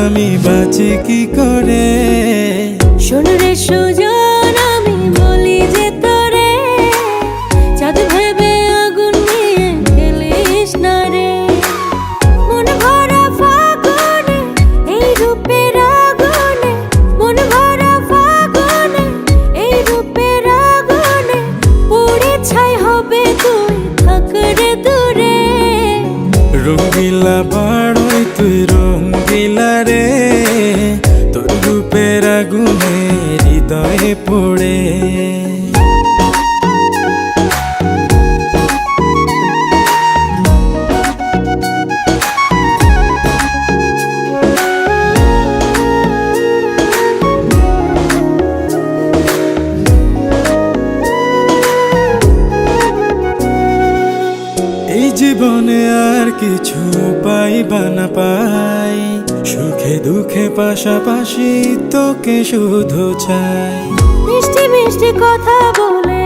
আমি বাঁচি কি করে? শোন রে সুজন আমি বলি যে তোরে চাঁদ ভেবে আগুন নিয়ে খেলিস না রে। মন ভরা ফাগুনে এই রূপের আগুনে মন ভরা ফাগুনে এই রূপের আগুনে পুড়ে ছাই হবে তুই থাক রে দূরে। রঙ্গিলা বাড়ই তুই রূপের আগুনে হৃদয়ে পড়ে। জীবনে আর কিছু পাইবা না পাই। সুখে দুঃখে পাশাপাশি তোকে শুধু চাই। মিষ্টি মিষ্টি কথা বলে